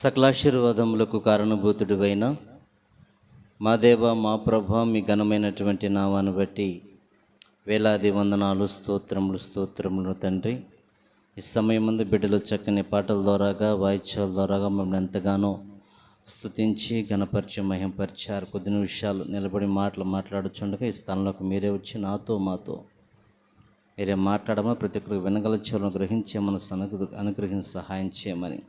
సకలాశీర్వాదములకు కారణభూతుడివైన మా దేవ మా ప్రభ మీ ఘనమైనటువంటి నామాన్ని బట్టి వేలాది వందనాలు స్తోత్రములు స్తోత్రములు తండ్రి. ఈ సమయం ముందు బిడ్డలు చక్కని పాటల ద్వారాగా వాయిద్యాల ద్వారాగా మమ్మల్ని ఎంతగానో స్తుతించి ఘనపరిచి మహింపరిచారు. కొద్ది నిమిషాలు నిలబడి మాటలు మాట్లాడుచుండగా ఈ స్థానంలోకి మీరే వచ్చి నాతో మాతో మీరే మాట్లాడమని ప్రతి ఒక్కరికి వినగల చెవులను గ్రహించే మన అనుగ్ర అనుగ్రహించి సహాయం చేయమని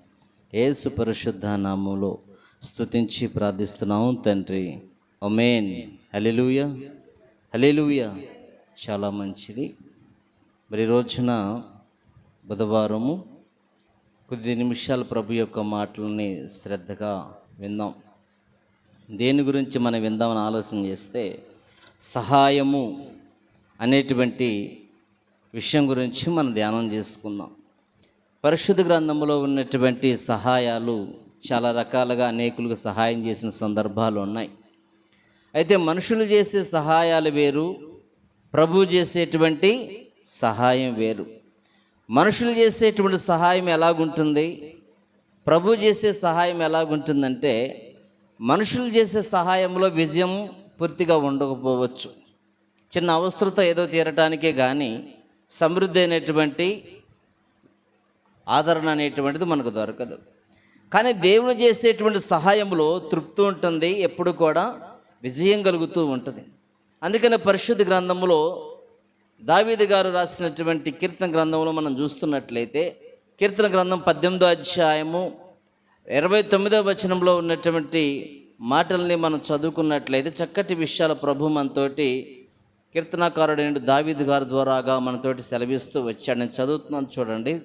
ఏసు పరిశుద్ధ నామంలో స్తుతించి ప్రార్థిస్తున్నాం తండ్రి. ఒమేన్ హలెలూయ హలెలూయ చాలా మంచిది. మరి రోజున బుధవారము కొద్ది నిమిషాలు ప్రభు యొక్క మాటలని శ్రద్ధగా విందాం. దేని గురించి మనం విందామని ఆలోచన చేస్తే సహాయము అనేటువంటి విషయం గురించి మనం ధ్యానం చేసుకుందాం. పరిశుద్ధ గ్రంథంలో ఉన్నటువంటి సహాయాలు చాలా రకాలుగా అనేకులకు సహాయం చేసిన సందర్భాలు ఉన్నాయి. అయితే మనుషులు చేసే సహాయాలు వేరు ప్రభు చేసేటువంటి సహాయం వేరు. మనుషులు చేసేటువంటి సహాయం ఎలాగుంటుంది? ప్రభు చేసే సహాయం ఎలాగుంటుందంటే మనుషులు చేసే సహాయంలో విజయం పూర్తిగా ఉండకపోవచ్చు. చిన్న అవసరత ఏదో తీరటానికే కానీ సమృద్ధి అయినటువంటి ఆదరణ అనేటువంటిది మనకు దొరకదు. కానీ దేవుని చేసేటువంటి సహాయంలో తృప్తి ఉంటుంది ఎప్పుడు కూడా విజయం కలుగుతూ ఉంటుంది. అందుకని పరిశుద్ధ గ్రంథంలో దావీది గారు రాసినటువంటి కీర్తన గ్రంథంలో మనం చూస్తున్నట్లయితే కీర్తన గ్రంథం పద్దెనిమిదో అధ్యాయము ఇరవై తొమ్మిదో వచనంలో ఉన్నటువంటి మాటల్ని మనం చదువుకున్నట్లయితే చక్కటి విషయాల ప్రభు మనతోటి కీర్తనాకారుడైన దావీదు గారి ద్వారాగా మనతోటి సెలవిస్తూ వచ్చాడు. నేను చదువుతున్నాను చూడండి.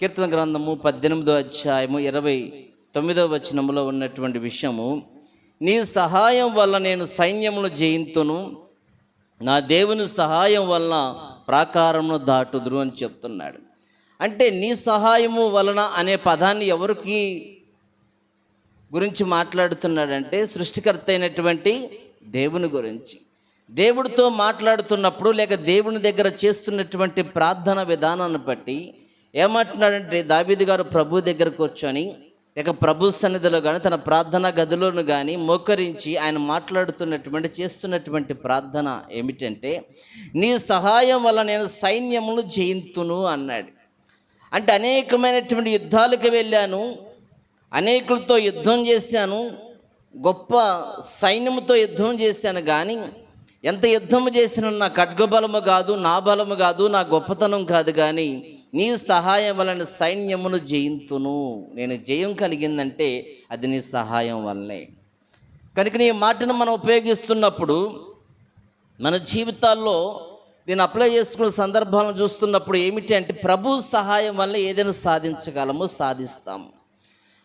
కీర్తన గ్రంథము పద్దెనిమిదో అధ్యాయము ఇరవై తొమ్మిదో వచనములో ఉన్నటువంటి విషయము. నీ సహాయం వల్ల నేను సైన్యమును జయింతును నా దేవుని సహాయం వలన ప్రాకారమును దాటుదురు అని చెప్తున్నాడు. అంటే నీ సహాయము వలన అనే పదాన్ని ఎవరికి గురించి మాట్లాడుతున్నాడంటే సృష్టికర్త అయినటువంటి దేవుని గురించి. దేవుడితో మాట్లాడుతున్నప్పుడు లేక దేవుని దగ్గర చేస్తున్నటువంటి ప్రార్థన విధానాన్ని బట్టి ఏమంటున్నాడంటే దాబీది గారు ప్రభు దగ్గరకు కూర్చొని ఇక ప్రభు సన్నిధిలో కానీ తన ప్రార్థన గదిలోను కానీ మోకరించి ఆయన మాట్లాడుతున్నటువంటి చేస్తున్నటువంటి ప్రార్థన ఏమిటంటే నీ సహాయం వల్ల నేను సైన్యమును జయింతును అన్నాడు. అంటే అనేకమైనటువంటి యుద్ధాలకు వెళ్ళాను అనేకులతో యుద్ధం చేశాను గొప్ప సైన్యముతో యుద్ధం చేశాను కానీ ఎంత యుద్ధము చేసిన నా ఖడ్గబలము కాదు నా బలము కాదు నా గొప్పతనం కాదు కానీ నీ సహాయం వలన సైన్యమును జయింతును. నేను జయం కలిగిందంటే అది నీ సహాయం వల్లనే. కనుక నీ మాటను మనం ఉపయోగిస్తున్నప్పుడు మన జీవితాల్లో దీన్ని అప్లై చేసుకున్న సందర్భాలను చూస్తున్నప్పుడు ఏమిటి అంటే ప్రభు సహాయం వల్ల ఏదైనా సాధించగలమో సాధిస్తాము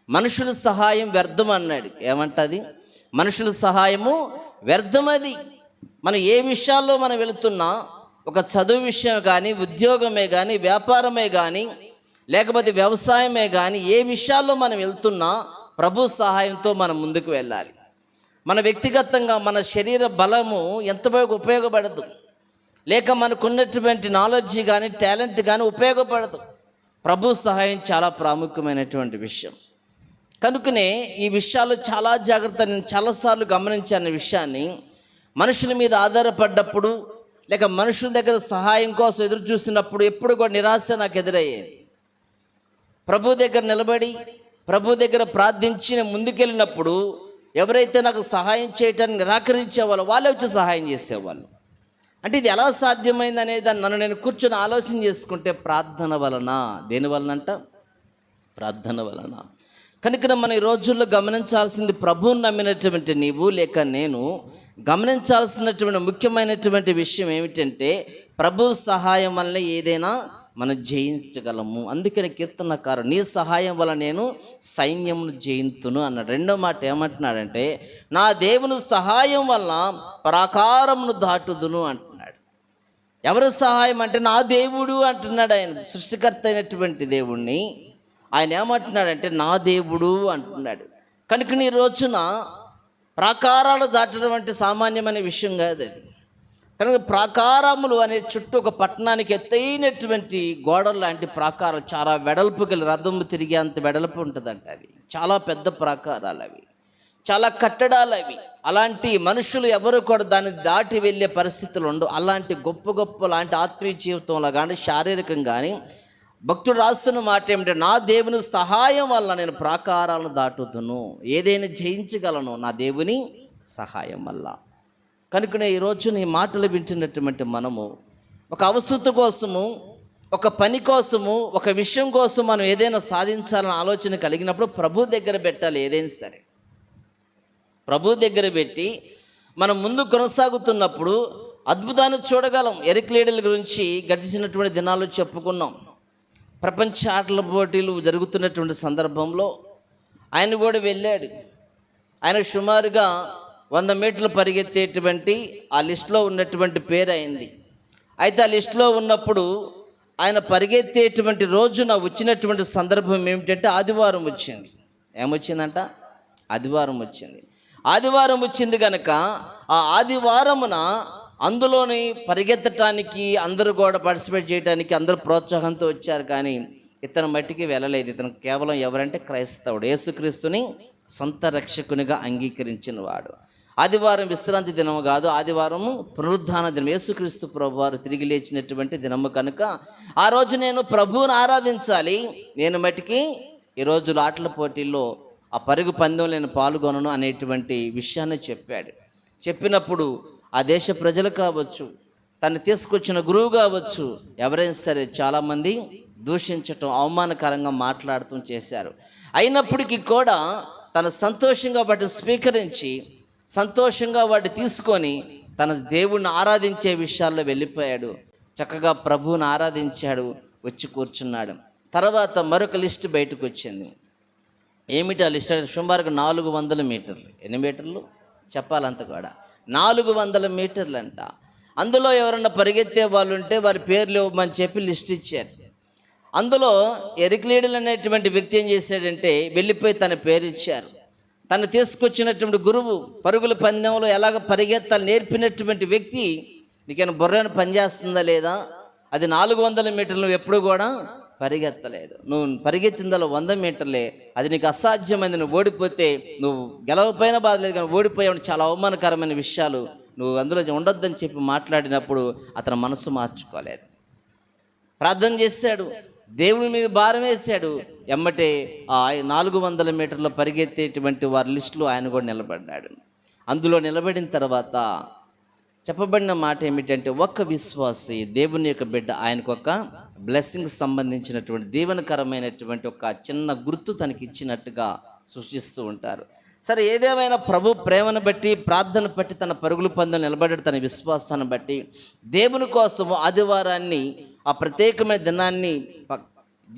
మనుషుల సహాయం వ్యర్థం అన్నాడు. ఏమంటది? మనుషుల సహాయము వ్యర్థమది. మనం ఏ విషయాల్లో మనం వెళుతున్నా ఒక చదువు విషయం కానీ ఉద్యోగమే కానీ వ్యాపారమే కానీ లేకపోతే వ్యవసాయమే కానీ ఏ విషయాల్లో మనం వెళ్తున్నా ప్రభు సహాయంతో మనం ముందుకు వెళ్ళాలి. మన వ్యక్తిగతంగా మన శరీర బలము ఎంత ఉపయోగపడదు. లేక మనకున్నటువంటి నాలెడ్జ్ కానీ టాలెంట్ కానీ ఉపయోగపడదు. ప్రభు సహాయం చాలా ప్రాముఖ్యమైనటువంటి విషయం. కనుకనే ఈ విషయాలు చాలా జాగ్రత్త నేను చాలాసార్లు గమనించాను విషయాన్ని. మనుషుల మీద ఆధారపడ్డప్పుడు లేక మనుషుల దగ్గర సహాయం కోసం ఎదురు చూసినప్పుడు ఎప్పుడు కూడా నిరాశ నాకు ఎదురయ్యేది. ప్రభు దగ్గర నిలబడి ప్రభు దగ్గర ప్రార్థించి నేను ముందుకెళ్ళినప్పుడు ఎవరైతే నాకు సహాయం చేయటానికి నిరాకరించేవాళ్ళు వాళ్ళే వచ్చి సహాయం చేసేవాళ్ళు. అంటే ఇది ఎలా సాధ్యమైంది అనేది దాన్ని నన్ను నేను కూర్చొని ఆలోచన చేసుకుంటే ప్రార్థన వలన దేని వలన అంట ప్రార్థన వలన. కనుక మనం ఈ రోజుల్లో గమనించాల్సింది ప్రభువుని నమ్మినటువంటి నీవు లేక నేను గమనించాల్సినటువంటి ముఖ్యమైనటువంటి విషయం ఏమిటంటే ప్రభు సహాయం వల్ల ఏదైనా మనం జయించగలము. అందుకని కీర్తనకారు నీ సహాయం వల్ల నేను సైన్యమును జయింతును అన్నాడు. రెండో మాట ఏమంటున్నాడంటే నా దేవుని సహాయం వల్ల ప్రాకారమును దాటుదును అంటున్నాడు. ఎవరి సహాయం అంటే నా దేవుడు అంటున్నాడు ఆయన. సృష్టికర్త అయినటువంటి దేవుణ్ణి ఆయన ఏమంటున్నాడంటే నా దేవుడు అంటున్నాడు. కనుక నీ రోజున ప్రాకారాలు దాటడం అంటే సామాన్యమైన విషయం కాదు అది. కనుక ప్రాకారములు అనే చుట్టూ ఒక పట్టణానికి ఎత్తైనటువంటి గోడలు లాంటి ప్రాకారాలు చాలా వెడల్పు గల రథము తిరిగే అంత వెడల్పు ఉంటుందంట అది. చాలా పెద్ద ప్రాకారాలు అవి. చాలా కట్టడాలు అవి. అలాంటి మనుషులు ఎవరు కూడా దాన్ని దాటి వెళ్ళే పరిస్థితులు ఉండవు. అలాంటి గొప్ప గొప్ప లాంటి ఆత్మీయ జీవితంలో కానీ శారీరకం కానీ భక్తుడు రాస్తున్న మాట ఏమిటంటే నా దేవుని సహాయం వల్ల నేను ప్రాకారాలను దాటుతును. ఏదైనా జయించగలను నా దేవుని సహాయం వల్ల. కనుకనే ఈరోజు నీ మాటలు వింటున్నటువంటి మనము ఒక అవస్థత కోసము ఒక పని కోసము ఒక విషయం కోసం మనం ఏదైనా సాధించాలని ఆలోచన కలిగినప్పుడు ప్రభు దగ్గర పెట్టాలి ఏదైనా సరే. ప్రభు దగ్గర పెట్టి మనం ముందు కొనసాగుతున్నప్పుడు అద్భుతాన్ని చూడగలం. ఎరిక్లేడల గురించి గడిచినటువంటి దినాలు చెప్పుకున్నాం. ప్రపంచ ఆటల పోటీలు జరుగుతున్నటువంటి సందర్భంలో ఆయన కూడా వెళ్ళాడు. ఆయన సుమారుగా వంద మీటర్లు పరిగెత్తేటువంటి ఆ లిస్టులో ఉన్నటువంటి పేరు అయింది. అయితే ఆ లిస్టులో ఉన్నప్పుడు ఆయన పరిగెత్తేటువంటి రోజున వచ్చినటువంటి సందర్భం ఏమిటంటే ఆదివారం వచ్చింది. ఏమొచ్చిందంట? ఆదివారం వచ్చింది. ఆదివారం వచ్చింది కనుక ఆ ఆదివారమున అందులోని పరిగెత్తటానికి అందరూ కూడా పార్టిసిపేట్ చేయడానికి అందరూ ప్రోత్సాహంతో వచ్చారు కానీ ఇతను మట్టికి వెళ్ళలేదు. ఇతను కేవలం ఎవరంటే క్రైస్తవుడు. యేసుక్రీస్తుని సొంత రక్షకునిగా అంగీకరించిన వాడు ఆదివారం విశ్రాంతి దినము కాదు ఆదివారం పునరుద్ధాన దినం యేసుక్రీస్తు ప్రభు వారు తిరిగి లేచినటువంటి దినము కనుక ఆ రోజు నేను ప్రభువును ఆరాధించాలి. నేను మట్టికి ఈరోజు ఆటల పోటీల్లో ఆ పరుగు పందెం నేను పాల్గొనను అనేటువంటి విషయాన్ని చెప్పాడు. చెప్పినప్పుడు ఆ దేశ ప్రజలు కావచ్చు తను తీసుకొచ్చిన గురువు కావచ్చు ఎవరైనా సరే చాలామంది దూషించటం అవమానకరంగా మాట్లాడటం చేశారు. అయినప్పటికీ కూడా తను సంతోషంగా వాటిని స్వీకరించి సంతోషంగా వాటిని తీసుకొని తన దేవుణ్ణి ఆరాధించే విషయాల్లో వెళ్ళిపోయాడు. చక్కగా ప్రభువుని ఆరాధించాడు వచ్చి కూర్చున్నాడు. తర్వాత మరొక లిస్ట్ బయటకు వచ్చింది. ఏమిటి ఆ లిస్ట్? సుమారుగా నాలుగు వందల మీటర్లు. ఎన్ని మీటర్లు? చెప్పాలంత కూడా. నాలుగు వందల మీటర్లంట. అందులో ఎవరన్నా పరిగెత్తే వాళ్ళు ఉంటే వారి పేర్లు ఇవ్వమని చెప్పి లిస్ట్ ఇచ్చారు. అందులో ఎరిక్లీడల్ అనేటువంటి వ్యక్తి ఏం చేశాడంటే వెళ్ళిపోయి తన పేరు ఇచ్చారు. తను తీసుకొచ్చినటువంటి గురువు పరుగుల పందెంలో ఎలాగ పరిగెత్తాలి నేర్పినటువంటి వ్యక్తి నీకేమైనా బుర్రను పనిచేస్తుందా లేదా? అది నాలుగు వందల మీటర్లు ఎప్పుడు కూడా పరిగెత్తలేదు. నువ్వు పరిగెత్తిందలో వంద మీటర్లే అది నీకు అసాధ్యమైంది. నువ్వు ఓడిపోతే నువ్వు గెలవపోయినా బాధ లేదు కానీ ఓడిపోయావు చాలా అవమానకరమైన విషయాలు. నువ్వు అందులో ఉండొద్దని చెప్పి మాట్లాడినప్పుడు అతను మనసు మార్చుకోలేదు. ప్రార్థన చేశాడు. దేవుని మీద భారం వేశాడు. ఎమ్మటే ఆ నాలుగు వందల మీటర్ల పరిగెత్తేటువంటి వారి లిస్టులో ఆయన కూడా నిలబడ్డాడు. అందులో నిలబడిన తర్వాత చెప్పబడిన మాట ఏమిటంటే ఒక్క విశ్వాసి దేవుని యొక్క బిడ్డ ఆయనకు ఒక బ్లెస్సింగ్ సంబంధించినటువంటి దీవెనకరమైనటువంటి ఒక చిన్న గుర్తు తనకి ఇచ్చినట్టుగా సృష్టిస్తూ ఉంటారు. సరే ఏదేమైనా ప్రభు ప్రేమను బట్టి ప్రార్థన బట్టి తన పరుగులు పందులు నిలబడ్డాడు తన విశ్వాసాన్ని బట్టి దేవుని కోసం ఆదివారాన్ని ఆ ప్రత్యేకమైన దినాన్ని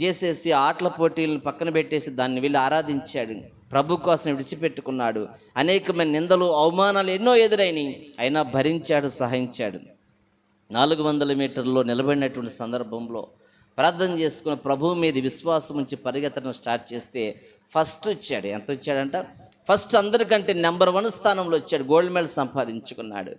చేసేసి ఆటల పోటీలను పక్కన పెట్టేసి దాన్ని వెళ్ళి ఆరాధించాడు. ప్రభు కోసం విడిచిపెట్టుకున్నాడు. అనేకమైన నిందలు అవమానాలు ఎన్నో ఎదురైనాయి. అయినా భరించాడు సహించాడు. నాలుగు వందల మీటర్లో నిలబడినటువంటి సందర్భంలో ప్రార్థన చేసుకుని ప్రభువు మీద విశ్వాసం ఉంచి పరిగెత్తడం స్టార్ట్ చేస్తే ఫస్ట్ వచ్చాడు. ఎంత వచ్చాడంట? ఫస్ట్ అందరికంటే నెంబర్ వన్ స్థానంలో వచ్చాడు. గోల్డ్ మెడల్ సంపాదించుకున్నాడు.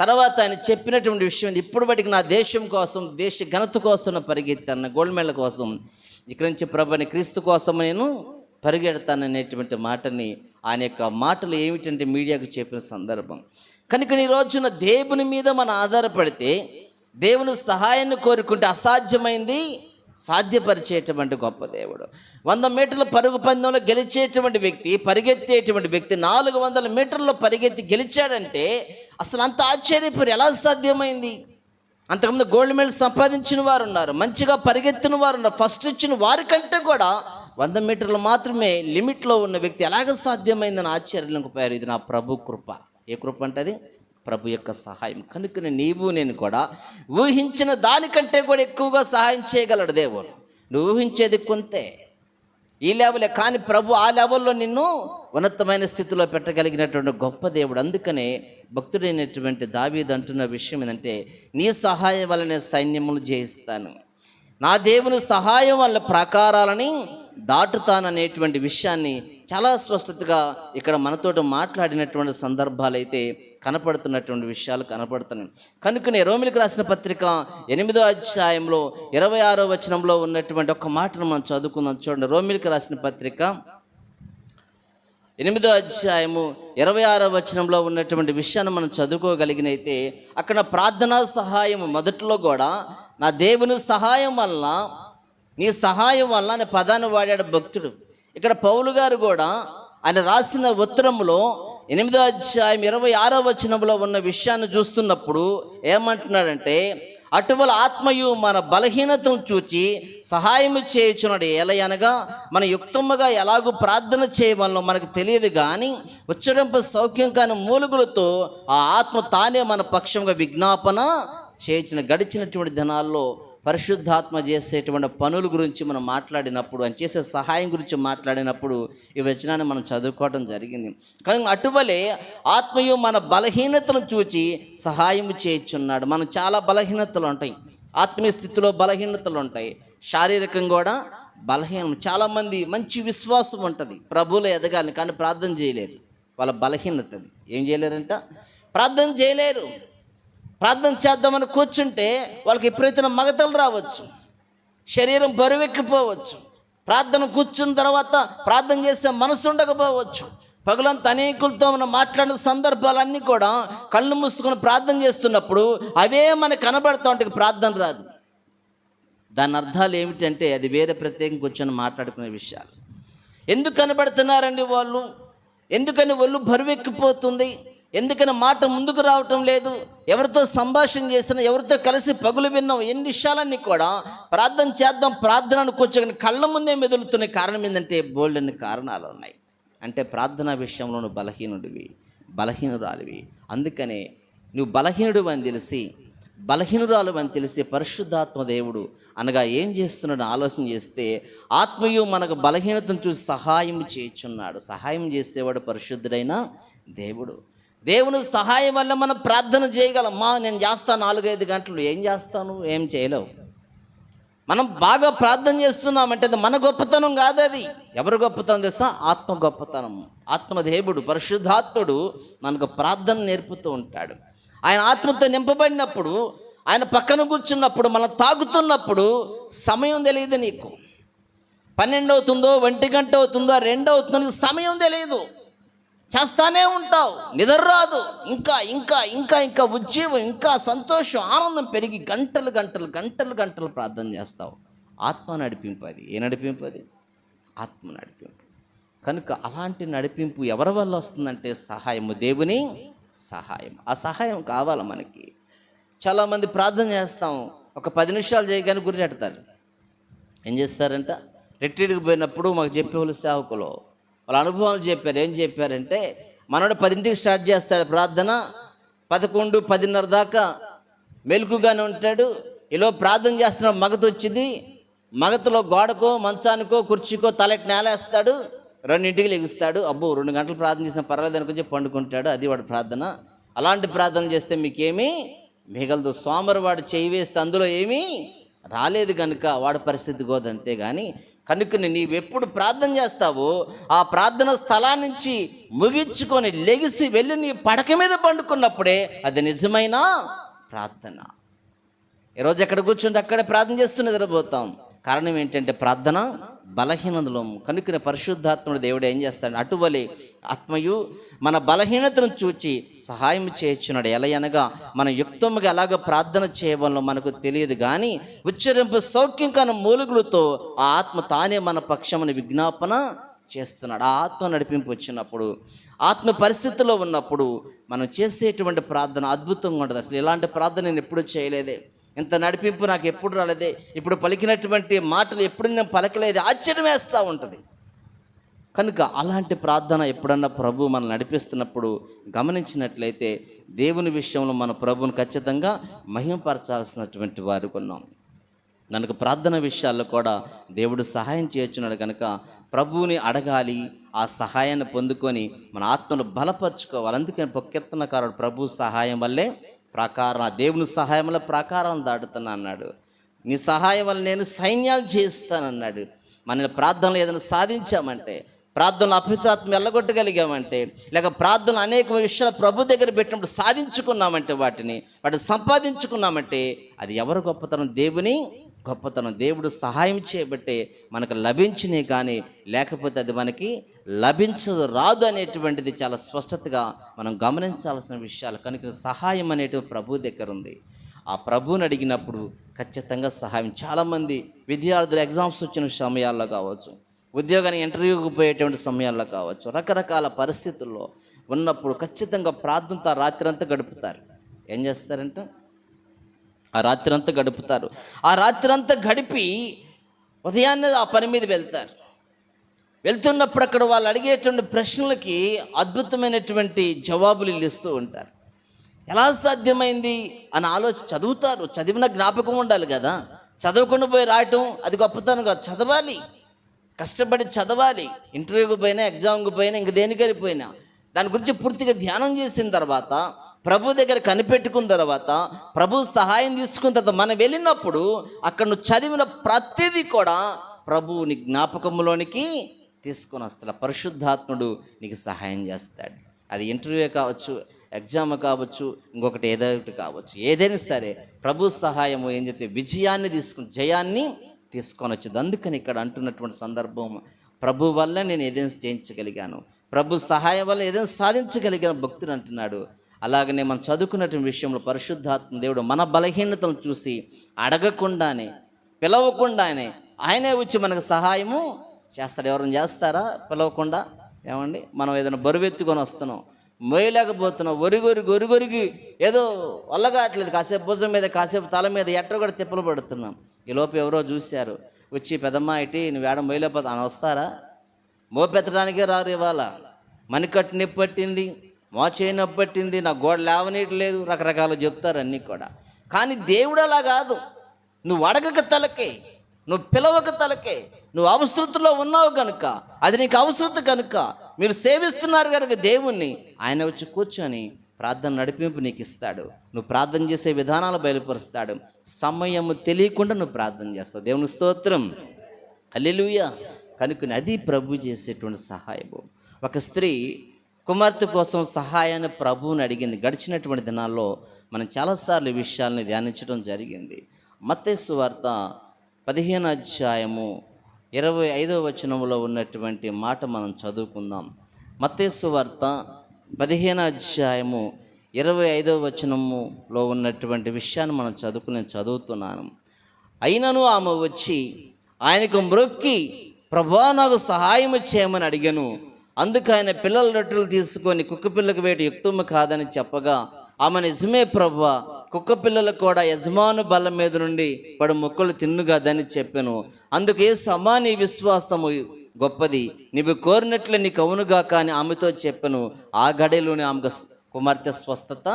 తర్వాత ఆయన చెప్పినటువంటి విషయం ఇప్పటివరకు ఇప్పుడు నా దేశం కోసం దేశ ఘనత కోసం పరిగెత్తాను. గోల్డ్ మెడల్ కోసం. ఇక్కడి నుంచి ప్రభుని క్రీస్తు కోసం నేను పరిగెడతాననేటువంటి మాటని ఆయన యొక్క మాటలు ఏమిటంటే మీడియాకు చెప్పిన సందర్భం. కనుక ఈ రోజున దేవుని మీద మనం ఆధారపడితే దేవుని సహాయాన్ని కోరుకుంటే అసాధ్యమైంది సాధ్యపరిచేటువంటి గొప్ప దేవుడు. వంద మీటర్ల పరుగు పందెంలో గెలిచేటువంటి వ్యక్తి పరిగెత్తేటువంటి వ్యక్తి నాలుగు వందల మీటర్లో పరిగెత్తి గెలిచాడంటే అసలు అంత ఆశ్చర్యపరి ఎలా సాధ్యమైంది? అంతకుముందు గోల్డ్ మెడల్ సంపాదించిన వారు ఉన్నారు మంచిగా పరిగెత్తిన వారు ఉన్నారు ఫస్ట్ ఇచ్చిన వారికంటే కూడా వంద మీటర్లు మాత్రమే లిమిట్లో ఉన్న వ్యక్తి ఎలాగ సాధ్యమైందని ఆశ్చర్యంకు పోయారు. ఇది నా ప్రభు కృప. ఏ కృప అంటే అది? ప్రభు యొక్క సహాయం. కనుక నీవు నేను కూడా ఊహించిన దానికంటే కూడా ఎక్కువగా సహాయం చేయగలడు దేవుడు. నువ్వు ఊహించేది కొంతే. ఈ లెవెలే. కానీ ప్రభు ఆ లెవెల్లో నిన్ను ఉన్నతమైన స్థితిలో పెట్టగలిగినటువంటి గొప్ప దేవుడు. అందుకనే భక్తుడైనటువంటి దావీద్ అంటున్న విషయం ఏంటంటే నీ సహాయం వల్లనే సైన్యములు జయిస్తాను. నా దేవుని సహాయం వల్ల ప్రాకారాలని దాటుతాననేటువంటి విషయాన్ని చాలా స్పష్టతగా ఇక్కడ మనతోటి మాట్లాడినటువంటి సందర్భాలు అయితే కనపడుతున్నటువంటి విషయాలు కనపడుతున్నాయి. కనుకనే రోమిలికి రాసిన పత్రిక ఎనిమిదో అధ్యాయంలో ఇరవై ఆరో వచనంలో ఉన్నటువంటి ఒక మాటను మనం చదువుకుందాం. చూడండి రోమిలికి రాసిన పత్రిక ఎనిమిదో అధ్యాయము ఇరవై ఆరో వచనంలో ఉన్నటువంటి విషయాన్ని మనం చదువుకోగలిగినైతే అక్కడ ప్రార్థనా సహాయం మొదట్లో కూడా నా దేవుని సహాయం వల్ల నీ సహాయం వల్ల అనే పదాన్ని వాడాడు భక్తుడు. ఇక్కడ పౌలు గారు కూడా ఆయన రాసిన ఉత్తరంలో ఎనిమిదో అధ్యాయం ఇరవై ఆరో వచనంలో ఉన్న విషయాన్ని చూస్తున్నప్పుడు ఏమంటున్నాడంటే అటువల ఆత్మయు మన బలహీనతను చూచి సహాయము చేయుచున్నాడు. ఎలయనగా మన యుక్తముగా ఎలాగూ ప్రార్థన చేయవలనో మనకు తెలియదు కానీ ఉచ్చరింపు సౌఖ్యం కాని మూలుగులతో ఆ ఆత్మ తానే మన పక్షంగా విజ్ఞాపన చేయించిన గడిచినటువంటి దినాల్లో పరిశుద్ధాత్మ చేసేటువంటి పనుల గురించి మనం మాట్లాడినప్పుడు అని చేసే సహాయం గురించి మాట్లాడినప్పుడు ఈ వచనాన్ని మనం చదువుకోవడం జరిగింది. కానీ అటువలే ఆత్మయు మన బలహీనతను చూచి సహాయం చేయించున్నాడు. మనం చాలా బలహీనతలు ఉంటాయి. ఆత్మీయ స్థితిలో బలహీనతలు ఉంటాయి. శారీరకంగా కూడా బలహీనం. చాలామంది మంచి విశ్వాసం ఉంటుంది. ప్రభువులో ఎదగాలి కానీ ప్రార్థన చేయలేరు. వాళ్ళ బలహీనత అది ఏం చేయలేరంట? ప్రార్థన చేయలేరు. ప్రార్థన చేద్దామని కూర్చుంటే వాళ్ళకి విపరీతమైన మగతలు రావచ్చు. శరీరం బరువెక్కిపోవచ్చు. ప్రార్థన కూర్చున్న తర్వాత ప్రార్థన చేసే మనసు ఉండకపోవచ్చు. పగులంతా అనేకులతో మనం మాట్లాడిన సందర్భాలన్నీ కూడా కళ్ళు మూసుకొని ప్రార్థన చేస్తున్నప్పుడు అవే మనకు కనబడతా ఉంటే ప్రార్థన రాదు. దాని అర్థాలు ఏమిటంటే అది వేరే ప్రత్యేకం కూర్చొని మాట్లాడుకునే విషయాలు. ఎందుకు కనబడుతున్నారండి వాళ్ళు? ఎందుకని ఒళ్ళు బరువెక్కిపోతుంది? ఎందుకని మాట ముందుకు రావటం లేదు? ఎవరితో సంభాషణ చేసినా ఎవరితో కలిసి పగులు విన్నాం ఎన్ని విషయాలన్నీ కూడా ప్రార్థన చేద్దాం ప్రార్థనను కూర్చొని కళ్ళ ముందే మెదులుతున్న కారణం ఏంటంటే బోల్డన్ని కారణాలు ఉన్నాయి. అంటే ప్రార్థన విషయంలో నువ్వు బలహీనుడివి బలహీనురాలివి. అందుకనే నువ్వు బలహీనుడు అని తెలిసి బలహీనురాలు అని తెలిసి పరిశుద్ధాత్మ దేవుడు అనగా ఏం చేస్తున్నాడు ఆలోచన చేస్తే ఆత్మయు మనకు బలహీనతను చూసి సహాయం చేయుచున్నాడు. సహాయం చేసేవాడు పరిశుద్ధుడైన దేవుడు. దేవుని సహాయం వల్ల మనం ప్రార్థన చేయగలం. మా నేను చేస్తాను నాలుగైదు గంటలు. ఏం చేస్తాను? ఏం చేయలేవు. మనం బాగా ప్రార్థన చేస్తున్నామంటే అది మన గొప్పతనం కాదు అది. ఎవరు గొప్పతనం తెలుసా? ఆత్మ గొప్పతనం. ఆత్మదేవుడు పరిశుద్ధాత్ముడు మనకు ప్రార్థన నేర్పుతూ ఉంటాడు. ఆయన ఆత్మతో నింపబడినప్పుడు ఆయన పక్కన కూర్చున్నప్పుడు మనం తాగుతున్నప్పుడు సమయం తెలియదు నీకు. పన్నెండు అవుతుందో ఒంటి గంట అవుతుందో రెండు అవుతుందో నీకు సమయం తెలియదు. చేస్తానే ఉంటావు. నిద్ర రాదు. ఇంకా ఇంకా ఇంకా ఇంకా ఉద్యోగం ఇంకా సంతోషం ఆనందం పెరిగి గంటలు గంటలు గంటలు గంటలు ప్రార్థన చేస్తావు. ఆత్మ నడిపింపు అది. ఏ నడిపింపు అది? ఆత్మ నడిపింపు. కనుక అలాంటి నడిపింపు ఎవరి వల్ల వస్తుందంటే సహాయము దేవుని సహాయం. ఆ సహాయం కావాలి మనకి? చాలామంది ప్రార్థన చేస్తాం. ఒక పది నిమిషాలు చేయగానే గురి పెడతారు ఏం చేస్తారంట? రిట్రీట్కి పోయినప్పుడు మాకు చెప్పేవాళ్ళు సేవకులు వాళ్ళ అనుభవాలు చెప్పారు. ఏం చెప్పారంటే మనోడు పదింటికి స్టార్ట్ చేస్తాడు ప్రార్థన పదకొండు పదిన్నర దాకా మెలుకుగానే ఉంటాడు. ఇలా ప్రార్థన చేస్తున్నాడు మగత వచ్చింది. మగతలో గోడకో మంచానికో కుర్చీకో తలెట్టి నేలేస్తాడు. రెండింటికి లెగుస్తాడు. అబ్బో రెండు గంటలు ప్రార్థన చేసిన పర్వాలేదు అనుకుని చెప్పి పండుకుంటాడు. అది వాడు ప్రార్థన. అలాంటి ప్రార్థన చేస్తే మీకేమీ మిగలదు. సోమరు వాడు చేయి వేస్తే అందులో ఏమీ రాలేదు కనుక వాడి పరిస్థితి గోదంతే కానీ కనుకని నీవెప్పుడు ప్రార్థన చేస్తావో ఆ ప్రార్థన స్థలాన్ని నుంచి ముగించుకొని లెగిసి వెళ్ళి నీ పడక మీద పండుకున్నప్పుడే అది నిజమైన ప్రార్థన. ఈరోజు ఎక్కడ కూర్చుంటే అక్కడే ప్రార్థన చేస్తూ నిద్రపోతాం. కారణం ఏంటంటే ప్రార్థన బలహీనతలో కనుకనే పరిశుద్ధాత్ముడు దేవుడు ఏం చేస్తాడు? అటువలే ఆత్మయు మన బలహీనతను చూచి సహాయం చేయొచ్చున్నాడు ఎలా అనగా మన యుక్తముగా ఎలాగ ప్రార్థన చేయవలనో మనకు తెలియదు కానీ ఉచ్చరింపు సౌఖ్యం కాని మూలుగులతో ఆ ఆత్మ తానే మన పక్షముని విజ్ఞాపన చేస్తున్నాడు. ఆ ఆత్మ నడిపింపు వచ్చినప్పుడు ఆత్మ పరిస్థితిలో ఉన్నప్పుడు మనం చేసేటువంటి ప్రార్థన అద్భుతంగా ఉంటుంది. అసలు ఇలాంటి ప్రార్థన నేను ఎప్పుడూ చేయలేదే. ఇంత నడిపింపు నాకు ఎప్పుడు రాలేదే. ఇప్పుడు పలికినటువంటి మాటలు ఎప్పుడు నేను పలకలేదు. ఆశ్చర్యం వేస్తూ ఉంటుంది. కనుక అలాంటి ప్రార్థన ఎప్పుడన్నా ప్రభు మనం నడిపిస్తున్నప్పుడు గమనించినట్లయితే దేవుని విషయంలో మన ప్రభువును ఖచ్చితంగా మహిమపరచాల్సినటువంటి వారు కొన్నాం మనకు ప్రార్థన విషయాల్లో కూడా దేవుడు సహాయం చేయొచ్చున్నాడు కనుక ప్రభువుని అడగాలి ఆ సహాయాన్ని పొందుకొని మన ఆత్మను బలపరుచుకోవాలి. అందుకని ఒక కీర్తనకారుడు ప్రభు సహాయం వల్లే ప్రకారం ఆ దేవుని సహాయంలో ప్రకారం దాటుతాను అన్నాడు నీ సహాయం వల్ల నేను సైన్యాలు చేస్తానన్నాడు. మన ప్రార్థనలు ఏదైనా సాధించామంటే ప్రార్థనలు అపితాత్మ వెళ్ళగొట్టగలిగామంటే లేక ప్రార్థనలు అనేక విషయాలు ప్రభు దగ్గర పెట్టినప్పుడు సాధించుకున్నామంటే వాటిని వాటిని సంపాదించుకున్నామంటే అది ఎవరు గొప్పతనం? దేవుని గొప్పతనం. దేవుడు సహాయం చేయబట్టే మనకు లభించినవి కానీ లేకపోతే అది మనకి లభించదు రాదు అనేటువంటిది చాలా స్పష్టతగా మనం గమనించాల్సిన విషయాలు. కనుక సహాయం అనేటివి ప్రభు దగ్గర ఉంది. ఆ ప్రభువుని అడిగినప్పుడు ఖచ్చితంగా సహాయం. చాలామంది విద్యార్థులు ఎగ్జామ్స్ వచ్చిన సమయాల్లో కావచ్చు ఉద్యోగానికి ఇంటర్వ్యూకి పోయేటువంటి సమయాల్లో కావచ్చు రకరకాల పరిస్థితుల్లో ఉన్నప్పుడు ఖచ్చితంగా ప్రార్థనతో రాత్రంతా రాత్రి అంతా గడుపుతారు. ఏం చేస్తారంటే? ఆ రాత్రి అంతా గడుపుతారు. ఆ రాత్రి అంతా గడిపి ఉదయాన్నే ఆ పని మీద వెళ్తారు. వెళ్తున్నప్పుడు అక్కడ వాళ్ళు అడిగేటువంటి ప్రశ్నలకి అద్భుతమైనటువంటి జవాబులు వీళ్ళు ఇస్తూ ఉంటారు. ఎలా సాధ్యమైంది అని ఆలోచన చదువుతారు. చదివిన జ్ఞాపకం ఉండాలి కదా. చదవకుండా పోయి రాయటం అది గొప్పతనం కాదు. చదవాలి. కష్టపడి చదవాలి. ఇంటర్వ్యూకి పోయినా ఎగ్జామ్కి పోయినా ఇంక దేనికని పోయినా. దాని గురించి పూర్తిగా ధ్యానం చేసిన తర్వాత ప్రభు దగ్గర కనిపెట్టుకున్న తర్వాత ప్రభు సహాయం తీసుకున్న తర్వాత మనం వెళ్ళినప్పుడు అక్కడ నువ్వు చదివిన ప్రతిదీ కూడా ప్రభువుని జ్ఞాపకంలోనికి తీసుకొని వస్తాడు. పరిశుద్ధాత్ముడు నీకు సహాయం చేస్తాడు. అది ఇంటర్వ్యూ కావచ్చు ఎగ్జామ్ కావచ్చు ఇంకొకటి ఏదో ఒకటి కావచ్చు. ఏదైనా సరే ప్రభు సహాయము ఏం చెప్తే విజయాన్ని తీసుకుని జయాన్ని తీసుకొని వచ్చింది. అందుకని ఇక్కడ అంటున్నటువంటి సందర్భం ప్రభు వల్ల నేను ఏదైనా చేయించగలిగాను. ప్రభు సహాయం వల్ల ఏదైనా సాధించగలిగిన భక్తుడు అంటున్నాడు. అలాగనే మనం చదువుకున్నటువంటి విషయంలో పరిశుద్ధాత్మ దేవుడు మన బలహీనతను చూసి అడగకుండానే పిలవకుండానే ఆయనే వచ్చి మనకు సహాయము చేస్తాడు. ఎవరైనా చేస్తారా? పిలవకుండా? ఏమండి? మనం ఏదైనా బరువెత్తుకొని వస్తున్నాం. మోయలేకపోతున్నాం. ఒరిగొరిగి ఒరిగొరిగి ఏదో వల్లగాట్లేదు. కాసేపు భుజం మీద కాసేపు తల మీద ఎట్ట కూడా తిప్పలు పడుతున్నాం. ఈ లోపు ఎవరో చూశారు. వచ్చి పెద్దమ్మ ఇటు నువ్వు ఏడ మోయలేకపోతా అని వస్తారా? మోపెత్తడానికే రారు ఇవాళ. మణికట్టు నొప్పి పట్టింది మోచేయి పట్టింది నా గోడ లేవనీయట్లేదు రకరకాలు చెప్తారు అన్నీ కూడా. కానీ దేవుడు అలా కాదు. నువ్వు అడగక తలకే నువ్వు పిలవక తలకే నువ్వు అవసరతలో ఉన్నావు కనుక అది నీకు అవసరత కనుక మీరు సేవిస్తున్నారు కనుక దేవుణ్ణి ఆయన వచ్చి కూర్చొని ప్రార్థన నడిపింపు నీకు ఇస్తాడు. నువ్వు ప్రార్థన చేసే విధానాలు బయలుపరుస్తాడు. సమయము తెలియకుండా నువ్వు ప్రార్థన చేస్తావు. దేవుని స్తోత్రం. అల్లెలుయ కనుక అది ప్రభు చేసేటువంటి సహాయము. ఒక స్త్రీ కుమార్తె కోసం సహాయాన్ని ప్రభువుని అడిగింది. గడిచినటువంటి దినాల్లో మనం చాలాసార్లు ఈ విషయాల్ని ధ్యానించడం జరిగింది. మత్తేసు వార్త పదిహేను అధ్యాయము ఇరవై ఐదవ వచనంలో ఉన్నటువంటి మాట మనం చదువుకుందాం. మత్తేసు వార్త పదిహేను అధ్యాయము ఇరవై ఐదవ వచనములో ఉన్నటువంటి విషయాన్ని మనం చదువుకుని చదువుతున్నాను. అయినను ఆమె వచ్చి ఆయనకు మ్రొక్కి ప్రభా నాకు సహాయం చేయమని అడిగాను. అందుకు ఆయన పిల్లల రొట్టెలు తీసుకొని కుక్క పిల్లకు వేటి యుక్తము కాదని చెప్పగా ఆమె నిజమే ప్రభు కుక్క పిల్లలు కూడా యజమాను బల్ల మీద నుండి పడు మొక్కలు తిన్నుగాదని చెప్పాను. అందుకు ఏ సమాని విశ్వాసము గొప్పది. నీవు కోరినట్లు నీకు అవునుగా కానీ ఆమెతో చెప్పాను. ఆ గడిలోనే ఆమెకు కుమార్తె స్వస్థత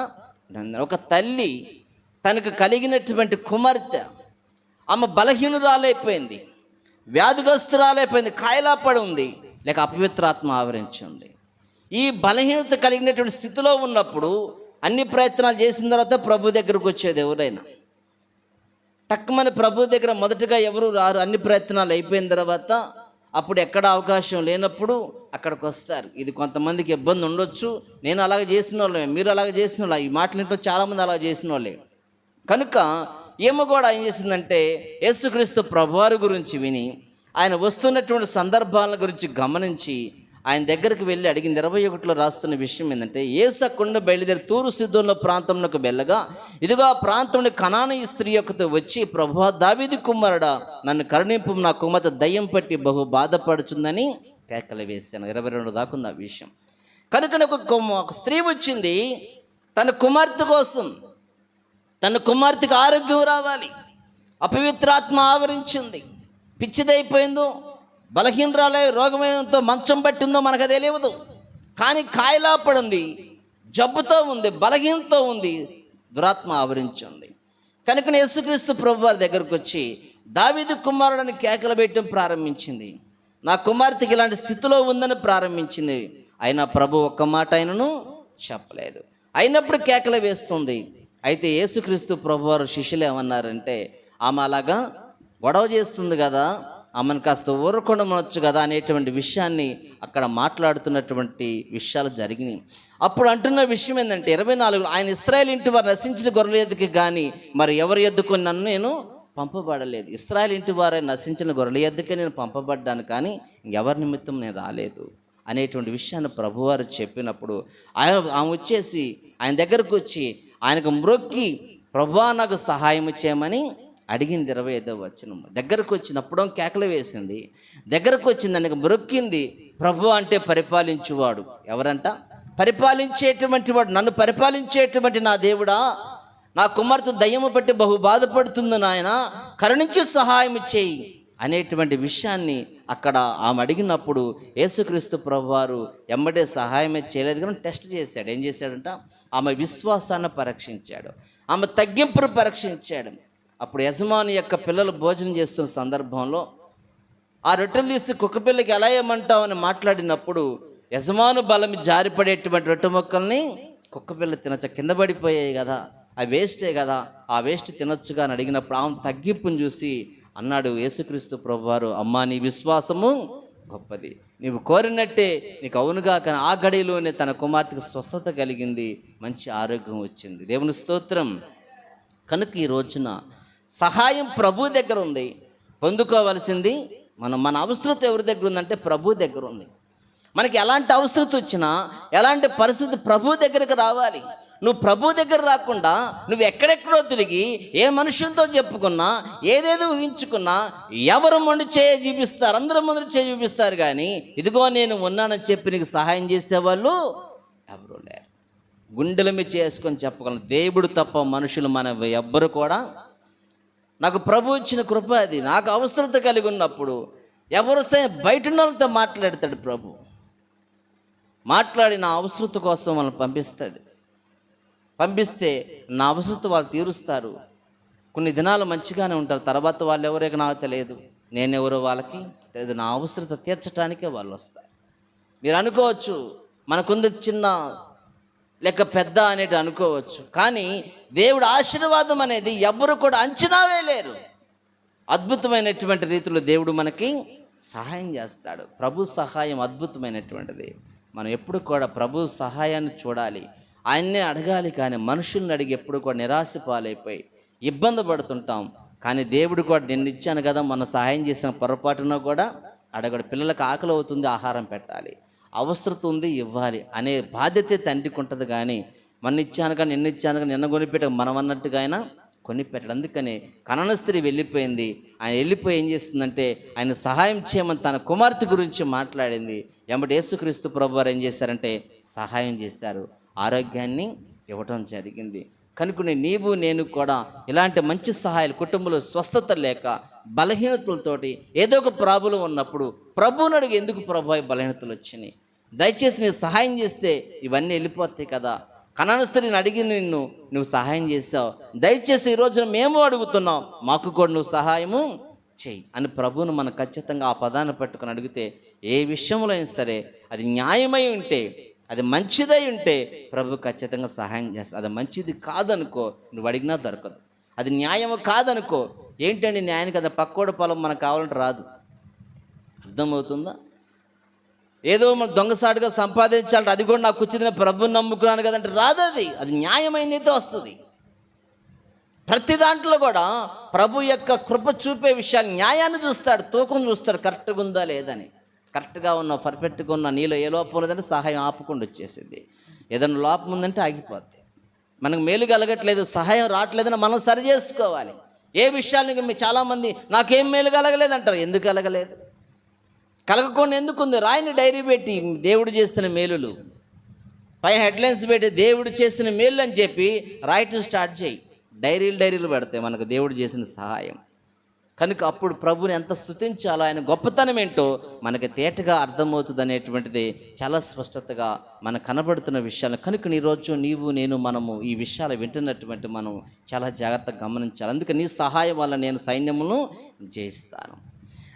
ఒక తల్లి తనకు కలిగినటువంటి కుమార్తె ఆమె బలహీనురాలైపోయింది వ్యాధిగ్రస్తురాలైపోయింది కాయలా పడి ఉంది. లేక అపవిత్రాత్మ ఆవరించింది. ఈ బలహీనత కలిగినటువంటి స్థితిలో ఉన్నప్పుడు అన్ని ప్రయత్నాలు చేసిన తర్వాత ప్రభు దగ్గరకు వచ్చేది ఎవరైనా. టక్కుమని ప్రభు దగ్గర మొదటగా ఎవరు రారు? అన్ని ప్రయత్నాలు అయిపోయిన తర్వాత అప్పుడు ఎక్కడ అవకాశం లేనప్పుడు అక్కడికి వస్తారు. ఇది కొంతమందికి ఇబ్బంది ఉండొచ్చు. నేను అలాగ చేసిన వాళ్ళే మీరు అలాగ చేసిన వాళ్ళు. ఈ మాటలు చాలామంది అలా చేసిన వాళ్ళే. కనుక ఏమో కూడా ఏం చేసిందంటే యేసుక్రీస్తు ప్రభువారి గురించి విని ఆయన వస్తున్నటువంటి సందర్భాల గురించి గమనించి ఆయన దగ్గరికి వెళ్ళి అడిగింది. ఇరవై ఒకటిలో రాస్తున్న విషయం ఏంటంటే ఏసకుండా బయలుదేరి తూరు సిద్ధంలో ప్రాంతంలోకి వెళ్ళగా ఇదిగో ఆ ప్రాంతంలో కనాన ఈ స్త్రీ యొక్కతో వచ్చి ప్రభు దావిది కుమారుడా నన్ను కరుణింపు నా కుమార్తె దయ్యం పట్టి బహు బాధపడుచుందని కేకలు వేశాను. ఇరవై రెండు దాకుంది ఆ విషయం. కనుక ఒక ఒక స్త్రీ వచ్చింది తన కుమార్తె కోసం తన కుమార్తెకు ఆరోగ్యం రావాలి అపవిత్రాత్మ ఆవరించింది. పిచ్చిదైపోయిందో బలహీనరాలే రోగమేంతో మంచం పట్టిందో మనకు తెలియదు. కానీ కాయలా పడింది జబ్బుతో ఉంది బలహీనతో ఉంది దురాత్మ ఆవరించింది. కనుక యేసుక్రీస్తు ప్రభు వారి దగ్గరకు వచ్చి దావీదు కుమారుడని కేకలు పెట్టడం ప్రారంభించింది. నా కుమార్తెకి ఇలాంటి స్థితిలో ఉందని ప్రారంభించింది. అయినా ప్రభు ఒక్క మాట ఆయనను చెప్పలేదు. అయినప్పుడు కేకలు వేస్తుంది. అయితే యేసుక్రీస్తు ప్రభువారు శిష్యులు ఏమన్నారంటే ఆమె అలాగా గొడవ చేస్తుంది కదా ఆమెను కాస్త ఊరకొండమనొచ్చు కదా అనేటువంటి విషయాన్ని అక్కడ మాట్లాడుతున్నటువంటి విషయాలు జరిగినాయి. అప్పుడు అంటున్న విషయం ఏంటంటే ఇరవై నాలుగు ఆయన ఇస్రాయల్ ఇంటి వారు నశించిన గొర్రెల ఎద్దుకి కానీ మరి ఎవరి ఎద్దుకుని నన్ను నేను పంపబడలేదు. ఇస్రాయల్ ఇంటి వారే నశించిన గొర్రెల ఎద్దుకే నేను పంపబడ్డాను కానీ ఎవరి నిమిత్తం నేను రాలేదు అనేటువంటి విషయాన్ని ప్రభువారు చెప్పినప్పుడు ఆయన ఆమె వచ్చేసి ఆయన దగ్గరకు వచ్చి ఆయనకు మ్రొక్కి ప్రభువా నాకు సహాయం చేయమని అడిగింది ఇరవై ఐదో వచనం దగ్గరకు వచ్చినప్పుడు కేకలు వేసింది. దగ్గరకు వచ్చింది ఆయనకు మ్రొక్కింది ప్రభు అంటే పరిపాలించువాడు. ఎవరంట? పరిపాలించేటువంటి వాడు నన్ను పరిపాలించేటువంటి నా దేవుడా నా కుమార్తె దయ్యము పట్టి బహు బాధపడుతుంది నాయన కరుణించి సహాయం చేయి. అనేటువంటి విషయాన్ని అక్కడ ఆమె అడిగినప్పుడు యేసుక్రీస్తు ప్రభువారు ఎమ్మటే సహాయమే చేయలేదు కానీ టెస్ట్ చేశాడు. ఏం చేశాడంట? ఆమె విశ్వాసాన్ని పరీక్షించాడు. ఆమె తగ్గింపును పరీక్షించాడు. అప్పుడు యజమాని యొక్క పిల్లలు భోజనం చేస్తున్న సందర్భంలో ఆ రొట్టెలు తీసి కుక్కపిల్లకి ఎలా ఏమంటావు అని మాట్లాడినప్పుడు యజమాను బలం జారిపడేటువంటి రొట్టె మొక్కల్ని కుక్కపిల్ల తినచ్చ కింద పడిపోయాయి కదా ఆ వేస్టే కదా ఆ వేస్ట్ తినొచ్చుగా అని అడిగినప్పుడు ఆమె తగ్గింపుని చూసి అన్నాడు యేసుక్రీస్తు ప్రభువారు అమ్మా నీ విశ్వాసము గొప్పది. నీవు కోరినట్టే నీకు అవునుగా కానీ ఆ గడిలోనే తన కుమార్తెకు స్వస్థత కలిగింది మంచి ఆరోగ్యం వచ్చింది. దేవుని స్తోత్రం. కనుక ఈ రోజున సహాయం ప్రభు దగ్గర ఉంది. పొందుకోవలసింది మనం మన అవసరత ఎవరి దగ్గర ఉందంటే ప్రభు దగ్గర ఉంది. మనకి ఎలాంటి అవసరత వచ్చినా ఎలాంటి పరిస్థితి ప్రభు దగ్గరకు రావాలి. నువ్వు ప్రభు దగ్గర రాకుండా నువ్వు ఎక్కడెక్కడో తిరిగి ఏ మనుషులతో చెప్పుకున్నా ఏదేదో ఊహించుకున్నా ఎవరు ముందు చేయ చూపిస్తారు అందరూ ముందు చేయ చూపిస్తారు కానీ ఇదిగో నేను ఉన్నానని చెప్పి నీకు సహాయం చేసేవాళ్ళు ఎవరు లేరు. గుండెల మీద చేసుకొని చెప్పగలను. దేవుడు తప్ప మనుషులు మన ఎవ్వరు కూడా నాకు ప్రభు ఇచ్చిన కృప అది. నాకు అవసరత కలిగి ఉన్నప్పుడు ఎవరు సే- బయట ఉన్న వాళ్ళతో మాట్లాడతాడు ప్రభు. మాట్లాడి నా అవసరత కోసం వాళ్ళని పంపిస్తాడు. పంపిస్తే నా అవసరత వాళ్ళు తీరుస్తారు. కొన్ని దినాలు మంచిగానే ఉంటారు. తర్వాత వాళ్ళు ఎవరికి నాకు తెలియదు. నేనెవరో వాళ్ళకి తెలియదు. నా అవసరత తీర్చడానికే వాళ్ళు వస్తారు. మీరు అనుకోవచ్చు మనకుంది చిన్న లేక పెద్ద అనేటి అనుకోవచ్చు. కానీ దేవుడు ఆశీర్వాదం అనేది ఎవరు కూడా అంచనా వేయలేరు అద్భుతమైనటువంటి రీతిలో దేవుడు మనకి సహాయం చేస్తాడు. ప్రభు సహాయం అద్భుతమైనటువంటిది. మనం ఎప్పుడు కూడా ప్రభు సహాయాన్ని చూడాలి. ఆయన్నే అడగాలి కానీ మనుషుల్ని అడిగి ఎప్పుడు కూడా నిరాశ పాలైపోయి ఇబ్బంది పడుతుంటాం. కానీ దేవుడు కూడా నిన్ను ఇచ్చాను కదా మనం సహాయం చేసిన పొరపాటున కూడా అడగడు. పిల్లలకు ఆకలి అవుతుంది ఆహారం పెట్టాలి. అవసరత ఉంది ఇవ్వాలి అనే బాధ్యత తండ్రికి ఉంటుంది కానీ మన ఇచ్చాను కానీ నిన్న ఇచ్చాను కానీ నిన్న కొనిపెట్ట మనం అన్నట్టుగా ఆయన కొనిపెట్టాడు. అందుకని కనన స్త్రీ వెళ్ళిపోయింది. ఆయన వెళ్ళిపోయి ఏం చేస్తుందంటే ఆయన సహాయం చేయమని తన కుమార్తె గురించి మాట్లాడింది. ఎంబటి యేసుక్రీస్తు ప్రభు వారు ఏం చేశారంటే సహాయం చేశారు. ఆరోగ్యాన్ని ఇవ్వటం జరిగింది. కనుకునే నీవు నేను కూడా ఇలాంటి మంచి సహాయాలు కుటుంబంలో స్వస్థత లేక బలహీనతలతోటి ఏదో ఒక ప్రాబ్లం ఉన్నప్పుడు ప్రభువుని అడిగి ఎందుకు ప్రభు బలహీనతలు వచ్చినాయి దయచేసి నీవు సహాయం చేస్తే ఇవన్నీ వెళ్ళిపోతాయి కదా. కనాన స్త్రీని అడిగింది నిన్ను నువ్వు సహాయం చేసావు. దయచేసి ఈ రోజున మేము అడుగుతున్నాం. మాకు కూడా నువ్వు సహాయము చెయ్యి అని ప్రభువును మనం ఖచ్చితంగా ఆ పదాన్ని పట్టుకొని అడిగితే ఏ విషయంలో అయినా సరే అది న్యాయమై ఉంటే అది మంచిదై ఉంటే ప్రభు ఖచ్చితంగా సహాయం చేస్తాడు. అది మంచిది కాదనుకో నువ్వు అడిగినా దొరకదు. అది న్యాయము కాదనుకో ఏంటండి న్యాయానికి అది పక్కోడి పొలం మనకు కావాలంటే రాదు. అర్థమవుతుందా? ఏదో మన దొంగసాటుగా సంపాదించాలంటే అది కూడా నాకు వచ్చింది ప్రభుని నమ్ముకున్నాను కదంటే రాదు అది. అది న్యాయమైనదైతే వస్తుంది. ప్రతి దాంట్లో కూడా ప్రభు యొక్క కృప చూపే విషయాన్ని న్యాయాన్ని చూస్తాడు తూకం చూస్తాడు కరెక్ట్గా ఉందా లేదని. కరెక్ట్గా ఉన్న పర్ఫెక్ట్గా ఉన్న నీలో ఏ లోపం లేదంటే సహాయం ఆపకుండా వచ్చేసింది. ఏదైనా లోపం ఉందంటే ఆగిపోద్ది. మనకు మేలు కలగట్లేదు సహాయం రావట్లేదని మనం సరి చేసుకోవాలి. ఏ విషయాలు మీ చాలామంది నాకేం మేలు కలగలేదు అంటారు ఎందుకు కలగలేదు? కలగకుండా ఎందుకుంది? రాయిని డైరీ పెట్టి దేవుడు చేసిన మేలులు. పైన హెడ్లైన్స్ పెట్టి దేవుడు చేసిన మేలు అని చెప్పి రైట్ స్టార్ట్ చేయి. డైరీలు డైరీలు పెడతాయి మనకు దేవుడు చేసిన సహాయం. కనుక అప్పుడు ప్రభుని ఎంత స్తుతించాలో ఆయన గొప్పతనం ఏంటో మనకి తేటగా అర్థమవుతుంది అనేటువంటిది చాలా స్పష్టతగా మనకు కనబడుతున్న విషయాలు. కనుక ఈరోజు నీవు నేను మనము ఈ విషయాలు వింటున్నటువంటి మనం చాలా జాగ్రత్తగా గమనించాలి. అందుకే నీ సహాయం వల్ల నేను సైన్యమును జయిస్తాను.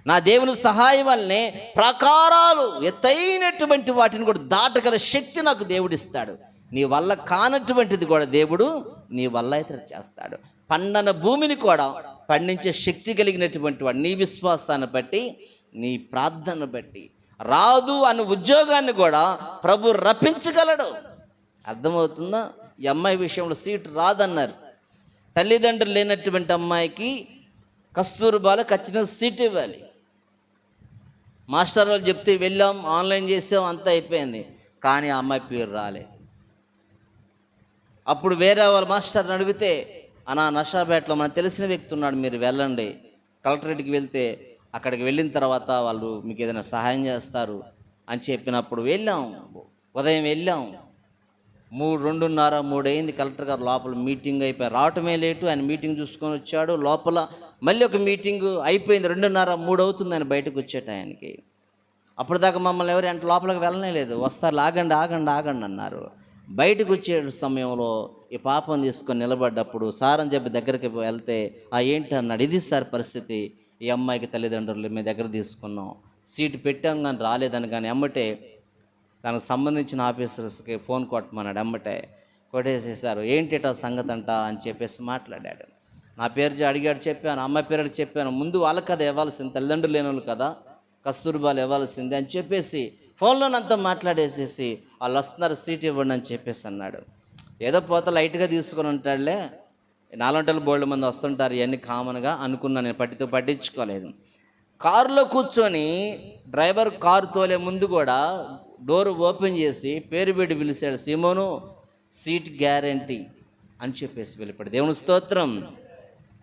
నా దేవుని సహాయం వల్లనే ప్రకారాలు ఎత్తైనటువంటి వాటిని కూడా దాటగల శక్తి నాకు దేవుడిస్తాడు నీ వల్ల కానటువంటిది కూడా దేవుడు నీ వల్ల అయితే చేస్తాడు. పండన భూమిని కూడా పండించే శక్తి కలిగినటువంటి వాడు నీ విశ్వాసాన్ని బట్టి నీ ప్రార్థన బట్టి. రాదు అన్న ఉద్యోగాన్ని కూడా ప్రభు రప్పించగలడు. అర్థమవుతుందా? ఈ అమ్మాయి విషయంలో సీటు రాదన్నారు. తల్లిదండ్రులు లేనటువంటి అమ్మాయికి కస్తూర్బాలో ఖచ్చితంగా సీట్ ఇవ్వాలి. మాస్టర్ వాళ్ళు చెప్తే వెళ్ళాం ఆన్లైన్ చేసాం అంతా అయిపోయింది. కానీ ఆ అమ్మాయి పేరు రాలే అప్పుడు వేరే వాళ్ళ మాస్టర్ని అడిగితే అనా నషాపేటలో మనకు తెలిసిన వ్యక్తి ఉన్నాడు మీరు వెళ్ళండి. కలెక్టరేట్కి వెళ్తే అక్కడికి వెళ్ళిన తర్వాత వాళ్ళు మీకు ఏదైనా సహాయం చేస్తారు అని చెప్పినప్పుడు వెళ్ళాం. ఉదయం వెళ్ళాం. మూడు రెండున్నర మూడు అయింది కలెక్టర్ గారు లోపల మీటింగ్ అయిపోయి రావటమే లేటు ఆయన మీటింగ్ చూసుకొని వచ్చాడు. లోపల మళ్ళీ ఒక మీటింగ్ అయిపోయింది రెండున్నర మూడు అవుతుంది బయటకు వచ్చే టయానికి అప్పటిదాకా మమ్మల్ని ఎవరు అంటే లోపలికి వెళ్ళనే లేదు. వస్తారు ఆగండి ఆగండి ఆగండి అన్నారు. బయటకు వచ్చే సమయంలో ఈ పాపం తీసుకొని నిలబడ్డప్పుడు సార్ అని చెప్పి దగ్గరికి వెళ్తే ఆ ఏంటి అన్నాడు? ఇది సార్ పరిస్థితి. ఈ అమ్మాయికి తల్లిదండ్రులు మీ దగ్గర తీసుకున్నాం. సీటు పెట్టాం కానీ రాలేదని కానీ అమ్మటే దానికి సంబంధించిన ఆఫీసర్స్కి ఫోన్ కొట్టమన్నాడు అమ్మటే. కొట్టేసేసారు. ఏంటిట సంగతి అంట అని చెప్పేసి మాట్లాడాడు. నా పేరు అడిగాడు చెప్పాను అమ్మ పేరు అడిగి చెప్పాను ముందు వాళ్ళకి కదా ఇవ్వాల్సింది తల్లిదండ్రులు లేని వాళ్ళు కదా కస్తూర్బాలు ఇవ్వాల్సింది అని చెప్పేసి ఫోన్లోనంతా మాట్లాడేసేసి వాళ్ళు వస్తున్నారు సీట్ ఇవ్వండి అని చెప్పేసి అన్నాడు. ఏదో పోత లైట్గా తీసుకొని ఉంటాడులే నాలుగు బోల్డ్ మంది వస్తుంటారు ఇవన్నీ కామన్గా అనుకున్నాను నేను పట్టితో పట్టించుకోలేదు. కారులో కూర్చొని డ్రైవర్ కారు తోలే ముందు కూడా డోర్ ఓపెన్ చేసి పేరు పెట్టి పిలిచాడు సీమోను సీట్ గ్యారంటీ అని చెప్పేసి వెళ్ళిపోయాడు. దేవుని స్తోత్రం.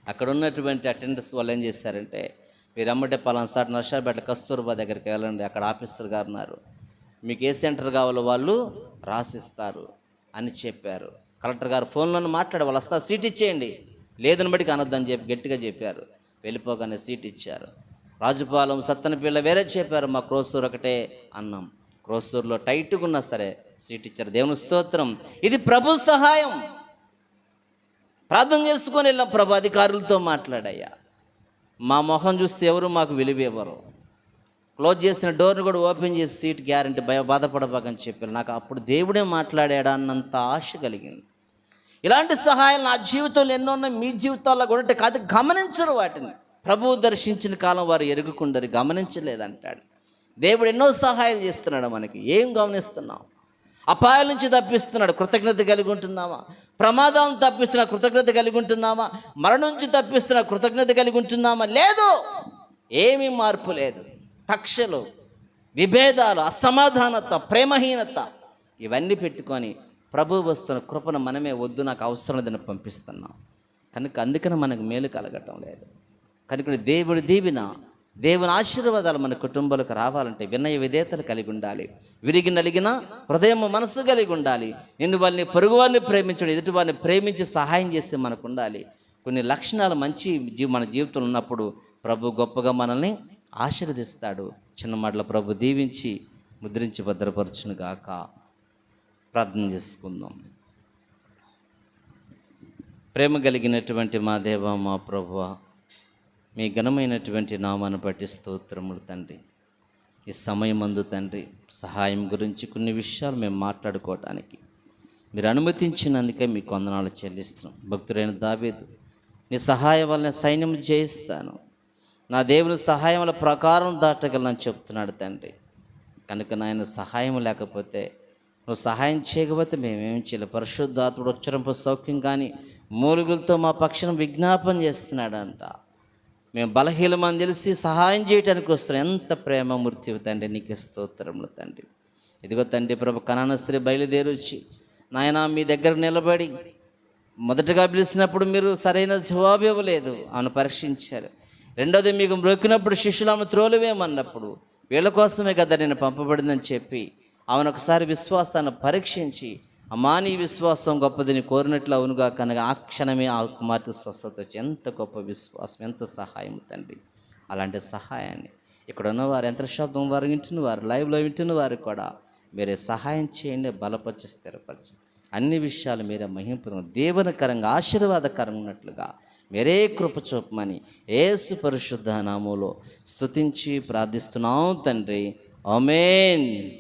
అక్కడ ఉన్నటువంటి అటెండర్స్ వాళ్ళు ఏం చేశారంటే మీరు అమ్మటే పలానా సార్ నర్షాపేట కస్తూర్బా దగ్గరికి వెళ్ళండి అక్కడ ఆఫీసర్ గారు ఉన్నారు. మీకు ఏ సెంటర్ కావాలో వాళ్ళు రాసిస్తారు అని చెప్పారు. కలెక్టర్ గారు ఫోన్లో మాట్లాడి వాళ్ళు వస్తారు సీట్ ఇచ్చేయండి. లేదని బట్టి అనొద్దని చెప్పి గట్టిగా చెప్పారు. వెళ్ళిపోగానే సీట్ ఇచ్చారు. రాజుపాలెం సత్తనపిల్ల వేరే చెప్పారు మా క్రోసూర్ ఒకటే అన్నాం. క్రోసూర్లో టైట్గా ఉన్నా సరే సీట్ ఇచ్చారు. దేవుని స్తోత్రం. ఇది ప్రభు సహాయం. ప్రార్థన చేసుకొని వెళ్ళాం ప్రభా అధికారులతో మాట్లాడయ్యా. మా మొహం చూస్తే ఎవరు మాకు విలువేవరు ఇవ్వరు. క్లోజ్ చేసిన డోర్ని కూడా ఓపెన్ చేసి సీట్ గ్యారంటీ భయ బాధపడబాకని చెప్పారు. నాకు అప్పుడు దేవుడే మాట్లాడాడా అన్నంత ఆశ కలిగింది. ఇలాంటి సహాయాలు నా జీవితంలో ఎన్నో ఉన్నాయి. మీ జీవితాల్లో కూడా ఉంటాయి. కాదు గమనించరు వాటిని. ప్రభువు దర్శించిన కాలం వారు ఎరుగుకుండరు గమనించలేదంటాడు. దేవుడు ఎన్నో సహాయాలు చేస్తున్నాడు మనకి. ఏం గమనిస్తున్నాం? అపాయాల నుంచి తప్పిస్తున్నాడు. కృతజ్ఞత కలిగి ఉంటున్నామా? ప్రమాదాలను తప్పిస్తున్న కృతజ్ఞత కలిగి ఉంటున్నామా? మరణం నుంచి తప్పిస్తున్న కృతజ్ఞత కలిగి ఉంటున్నామా? లేదు. ఏమీ మార్పు లేదు. కక్షలు విభేదాలు అసమాధానత ప్రేమహీనత ఇవన్నీ పెట్టుకొని ప్రభు వస్తున్న కృపను మనమే వద్దు నాకు అవసరం లేదని పంపిస్తున్నాం. కనుక అందుకని మనకు మేలు కలగటం లేదు. కనుక దేవుడి దీవిన దేవుని ఆశీర్వాదాలు మన కుటుంబాలకు రావాలంటే వినయ విధేతలు కలిగి ఉండాలి. విరిగి నలిగిన హృదయం మనసు కలిగి ఉండాలి. నిన్ను వాళ్ళని పొరుగువారిని ప్రేమించడం ఎదుటివారిని ప్రేమించి సహాయం చేస్తే మనకు ఉండాలి. కొన్ని లక్షణాలు మంచి జీ మన జీవితంలో ఉన్నప్పుడు ప్రభు గొప్పగా మనల్ని ఆశీర్వదిస్తాడు. చిన్న మాటల ప్రభు దీవించి ముద్రించి భద్రపరచును గాక. ప్రార్థన చేసుకుందాం. ప్రేమ కలిగినటువంటి మా దేవ మా ప్రభువ మీ ఘనమైనటువంటి నామాన్ని బట్టి స్తోత్రములు తండ్రి. ఈ సమయం అందు తండ్రి సహాయం గురించి కొన్ని విషయాలు మేము మాట్లాడుకోవటానికి. మీరు అనుమతించినందుకే మీకు వందనాలు చెల్లిస్తున్నాం. భక్తుడైన దావేదు నీ సహాయం వల్ల సైన్యం జయిస్తాను. నా దేవుని సహాయం వల్ల ప్రకారం దాటగలను చెప్తున్నాడు తండ్రి. కనుక నాయన సహాయం లేకపోతే నువ్వు సహాయం చేయకపోతే మేమేం చేయలేదు పరిశుద్ధాత్ముడు ఉచ్చరింపు సౌఖ్యం కానీ మూలుగులతో మా పక్షం విజ్ఞాపన చేస్తున్నాడంట. మేము బలహీనమని తెలిసి సహాయం చేయడానికి వస్తున్నాం. ఎంత ప్రేమ మృత్యు తండ్రి నీకు స్తోత్రములు తండ్రి. ఇదిగో తండ్రి ప్రభు కనాన స్త్రీ బయలుదేరొచ్చి నాయన మీ దగ్గర నిలబడి మొదటగా పిలిచినప్పుడు మీరు సరైన జవాబు ఇవ్వలేదు. ఆమెను పరీక్షించారు. రెండోది మీకు మ్రొక్కినప్పుడు శిష్యులు ఆమె త్రోలువేమన్నప్పుడు వీళ్ళ కోసమే కదా నేను పంపబడిందని చెప్పి ఆమెను ఒకసారి విశ్వాసాన్ని పరీక్షించి అమ్మా నీ విశ్వాసం గొప్పదిని కోరినట్లు అవునుగా కనుక ఆ క్షణమే ఆ కుమార్తె స్వస్థత వచ్చి ఎంత గొప్ప విశ్వాసం ఎంత సహాయం తండ్రి. అలాంటి సహాయాన్ని ఇక్కడ ఉన్నవారు ఎంత శబ్దం వారు వింటున్న వారు లైవ్లో వింటున్న వారు కూడా మీరే సహాయం చేయండి బలపరిచి స్థిరపరిచి. అన్ని విషయాలు మీరే మహింపు దేవనకరంగా ఆశీర్వాదకరంగా ఉన్నట్లుగా మీరే కృప చూపమని ఏసు పరిశుద్ధ నామంలో స్తుతించి ప్రార్థిస్తున్నాం తండ్రి. అమేన్